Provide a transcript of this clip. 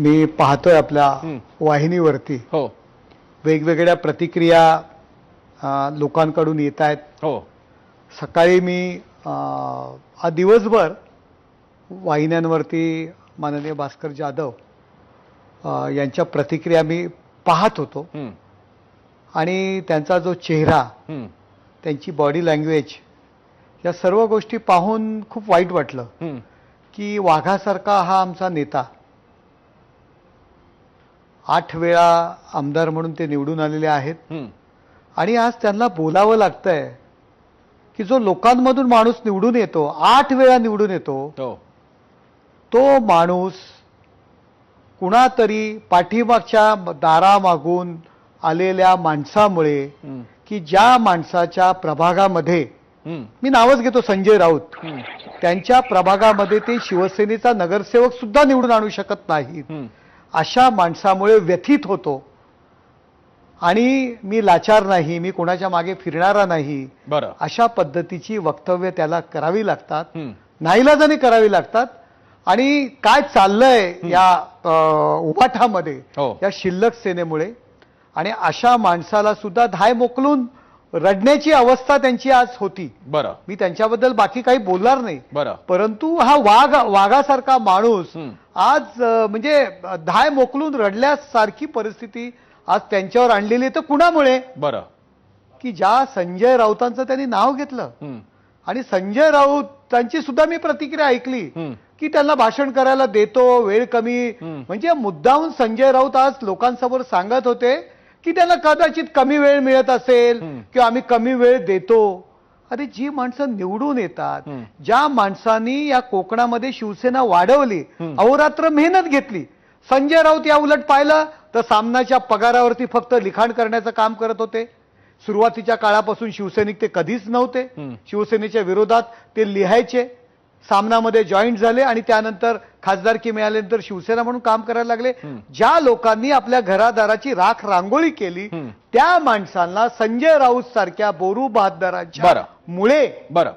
मी पाहतोय आपल्या. वाहिनीवरती. हो. वेगवेगळ्या प्रतिक्रिया अ, लोकांकडून येत आहेत. हो. सकाळी मी अ, आज दिवसभर वाहिन्यांवरती माननीय भास्कर जाधव अ, यांच्या प्रतिक्रिया मी पाहत होतो. आणि त्यांचा जो चेहरा त्यांची बॉडी लँग्वेज या सर्व गोष्टी पाहून खूप वाईट वाटलं हं. की वाघासारखा हा आमचा नेता आठ वेळा आमदार म्हणून ते निवडून आलेले आहेत. आणि आज त्यांना बोलावं लागतंय की जो लोकांमधून माणूस निवडून येतो आठ वेळा निवडून येतो हो. तो माणूस कुणातरी पाठीमागच्या दारामागून आलेल्या माणसामुळे की ज्या माणसाच्या प्रभागामध्ये मी नावच घेतो संजय राऊत त्यांच्या प्रभागामध्ये ते शिवसेनेचा नगरसेवक सुद्धा निवडून आणू शकत नाहीत. हं. अशा माणसामुळे व्यथित होतो. आणि मी लाचार नाही मी कोणाच्या मागे फिरणारा नाही बरं. अशा पद्धतीची वक्तव्य त्याला करावी लागतात. नाईलाजाने करावी लागतात आणि काय चाललंय या अ, उभाठामध्ये हो. या शिल्लक सेनेमुळे आणि अशा माणसाला सुद्धा धाय मोकलून रडण्याची अवस्था त्यांची आज होती. बरं. मी त्यांच्याबद्दल बाकी काही बोलणार नाही. बरं. परंतु हा वाघ वाघासारखा माणूस आज म्हणजे धाय मोकलून रडल्यासारखी परिस्थिती आज त्यांच्यावर आणलेली तर कुणामुळे? बरं. की ज्या संजय राऊतांचं त्यांनी नाव घेतलं. आणि संजय राऊतांची सुद्धा मी प्रतिक्रिया ऐकली. की त्यांना भाषण करायला देतो वेळ कमी. म्हणजे मुद्दाहून संजय राऊत आज लोकांसमोर सांगत होते. की त्यांना कदाचित कमी वेळ मिळत असेल. किंवा आम्ही कमी वेळ देतो अरे जी माणसं निवडून येतात. ज्या माणसांनी या कोकणामध्ये शिवसेना वाढवली. अहोरात्र मेहनत घेतली संजय राऊत या उलट पाहिलं तर सामनाच्या पगारावरती फक्त लिखाण करण्याचं काम करत होते सुरुवातीच्या काळापासून शिवसैनिक ते कधीच नव्हते. शिवसेनेच्या विरोधात ते लिहायचे सामनामध्ये जॉईंट झाले आणि त्यानंतर खासदारकी मिळाल्यानंतर शिवसेना म्हणून काम करायला लागले. ज्या लोकांनी आपल्या घरादाराची राख रांगोळी केली. त्या माणसांना संजय राऊत सारख्या बोरू बहादरांच्या. मुळे बरं